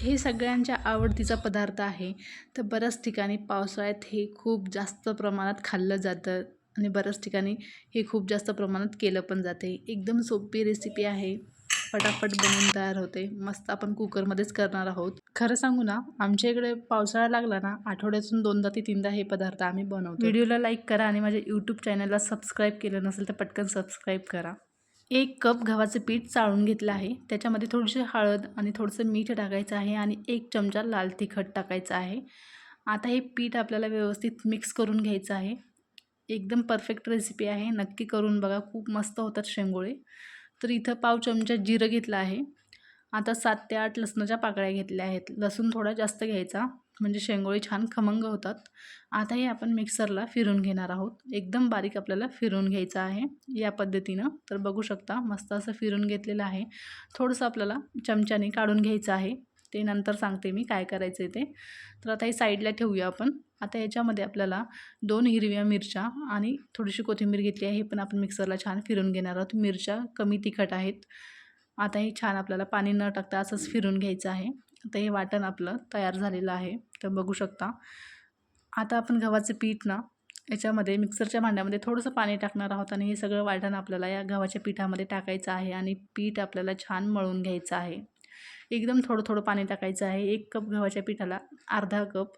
हे सगळ्यांच्या आवडतीचा पदार्थ आहे. तर बऱ्याच ठिकाणी पावसाळ्यात हे खूप जास्त प्रमाणात खाल्लं जातं आणि बऱ्याच ठिकाणी हे खूप जास्त प्रमाणात केलं पण जाते. एकदम सोपी रेसिपी आहे. फटाफट बनवून तयार होते. मस्त आपण कुकरमध्येच करणार आहोत. खरं सांगू ना आमच्या इकडे पावसाळा लागला ना आठवड्यातून दोनदा ते तीनदा हे पदार्थ आम्ही बनवतो. व्हिडिओला लाईक करा आणि माझ्या यूट्यूब चॅनलला सबस्क्राईब केलं नसेल तर पटकन सबस्क्राईब करा. एक कप गव्हाचं पीठ चाळून घेतलं आहे. त्याच्यामध्ये थोडीशी हळद आणि थोडंसं मीठ टाकायचं आहे आणि एक चमचा लाल तिखट टाकायचं आहे. आता हे पीठ आपल्याला व्यवस्थित मिक्स करून घ्यायचं आहे. एकदम परफेक्ट रेसिपी आहे. नक्की करून बघा. खूप मस्त होतात शेंगोळे. तर इथं पाव चमचा जिरं घेतलं आहे. आता सात ते आठ लसणाच्या पाकळ्या घेतल्या आहेत. लसूण थोडा जास्त घ्यायचा. म्हणजे शेंगोळी छान खमंग होतात. आता हे आपण मिक्सरला फिरून घेणार आहोत. एकदम बारीक आपल्याला फिरून घ्यायचं आहे या पद्धतीनं. तर बघू शकता मस्त असं फिरून घेतलेलं आहे. थोडंसं आपल्याला चमच्याने काढून घ्यायचं आहे. ते नंतर सांगते मी काय करायचं आहे ते. तर आता हे साईडला ठेवूया आपण. आता याच्यामध्ये आपल्याला दोन हिरव्या मिरच्या आणि थोडीशी कोथिंबीर घेतली आहे. हे पण आपण मिक्सरला छान फिरून घेणार आहोत. मिरच्या कमी तिखट आहेत. आता हे छान आपल्याला पाणी न टाकता असंच फिरून घ्यायचं आहे. आता हे वाटण आपलं तयार झालेलं आहे. तर बघू शकता. आता आपण गव्हाचं पीठ ना याच्यामध्ये मिक्सरच्या भांड्यामध्ये थोडंसं पाणी टाकणार आहोत आणि हे सगळं वाटण आपल्याला या गव्हाच्या पिठामध्ये टाकायचं आहे आणि पीठ आपल्याला छान मळून घ्यायचं आहे. एकदम थोडं थोडं पाणी टाकायचं आहे. एक कप गव्हाच्या पिठाला अर्धा कप.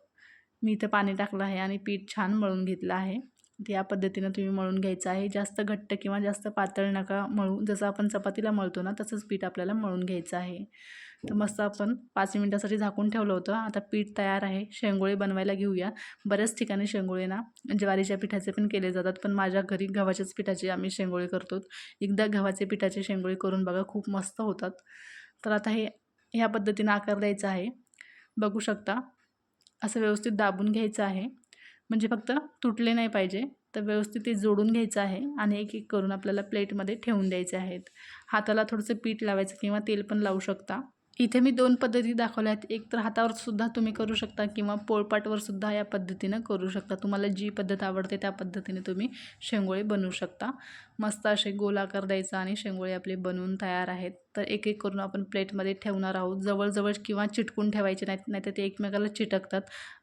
मी इथं पाणी टाकलं आहे आणि पीठ छान मळून घेतलं आहे. या पद्धतीनं तुम्ही मळून घ्यायचं आहे. जास्त घट्ट किंवा जास्त पातळ नका मळू. जसं आपण चपातीला मळतो ना तसंच पीठ आपल्याला मळून घ्यायचं आहे. तर मस्त आपण पाच मिनटासाठी झाकून ठेवलं होतं. आता पीठ तयार आहे. शेंगोळे बनवायला घेऊया. बऱ्याच ठिकाणी शेंगोळे ना ज्वारीच्या पिठाचे पण केले जातात. पण माझ्या घरी गव्हाच्याच पिठाचे आम्ही शेंगोळे करतो. एकदा गव्हाचे पिठाचे शेंगोळे करून बघा खूप मस्त होतात. तर आता हे ह्या पद्धतीनं आकार द्यायचा आहे. बघू शकता. असं व्यवस्थित दाबून घ्यायचं आहे. म्हणजे फक्त तुटले नाही पाहिजे तर व्यवस्थित ते जोडून घ्यायचं आहे आणि एक एक करून आपल्याला प्लेटमध्ये ठेवून द्यायचे आहेत. हाताला थोडंसं पीठ लावायचं किंवा तेल पण लावू शकता. इथे मी दोन पद्धती दाखवल्या आहेत एक तर हातावर सुद्धा तुम्ही करू शकता किंवा पोळपाटवर सुद्धा या पद्धतीनं करू शकता. तुम्हाला जी पद्धत आवडते त्या पद्धतीने तुम्ही शेंगोळे बनवू शकता. मस्त असे गोल आकार द्यायचा आणि शेंगोळे आपले बनवून तयार आहेत. तर एक एक करून आपण प्लेटमध्ये ठेवणार आहोत. जवळजवळ किंवा चिटकून ठेवायचे नाहीत नाही तर ते एकमेकाला चिटकतात.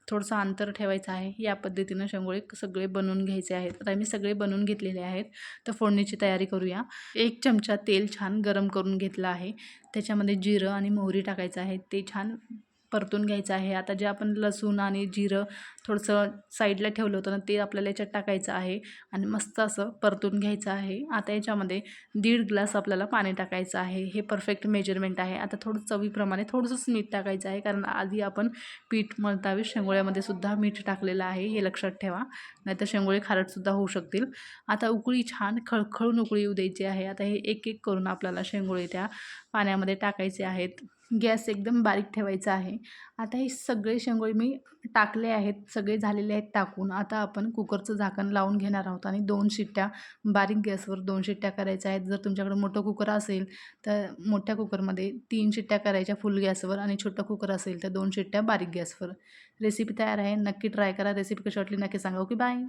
थोडंसं अंतर ठेवायचं आहे. या पद्धतीनं शंगोळे सगळे बनवून घ्यायचे आहेत. आता मी सगळे बनवून घेतलेले आहेत. तर फोडणीची तयारी करूया. एक चमचा तेल छान गरम करून घेतलं आहे. त्याच्यामध्ये जिरं आणि मोहरी टाकायचं आहे. ते छान परतून घ्यायचं आहे. आता जे आपण लसूण आणि जिरं थोडंसं साईडला ठेवलं होतं ना ते आपल्याला याच्यात टाकायचं आहे आणि मस्त असं परतून घ्यायचं आहे. आता याच्यामध्ये दीड ग्लास आपल्याला पाणी टाकायचं आहे. हे परफेक्ट मेजरमेंट आहे. आता थोडं चवीप्रमाणे थोडंसंच मीठ टाकायचं आहे कारण आधी आपण पीठ मळतावी शेंगोळ्यामध्ये सुद्धा मीठ टाकलेलं आहे. हे लक्षात ठेवा. नाहीतर शेंगोळे खारटसुद्धा होऊ शकतील. आता उकळी छान खळखळून उकळी येऊ द्यायची आहे. आता हे एक एक करून आपल्याला शेंगोळे त्या पाण्यामध्ये टाकायचे आहेत. गॅस एकदम बारीक ठेवायचा आहे. आता हे सगळे शेंगोळे मी टाकले आहेत सगळे झालेले आहेत टाकून. आता आपण कुकरचं झाकण लावून घेणार आहोत आणि दोन शिट्ट्या बारीक गॅसवर दोन शिट्ट्या करायच्या आहेत. जर तुमच्याकडे मोठं कुकर असेल तर मोठ्या कुकरमध्ये तीन शिट्ट्या करायच्या फुल गॅसवर आणि छोटं कुकर असेल तर दोन शिट्ट्या बारीक गॅसवर. रेसिपी तयार आहे. नक्की ट्राय करा. रेसिपी कशी वाटली नक्की सांगा. Okay bye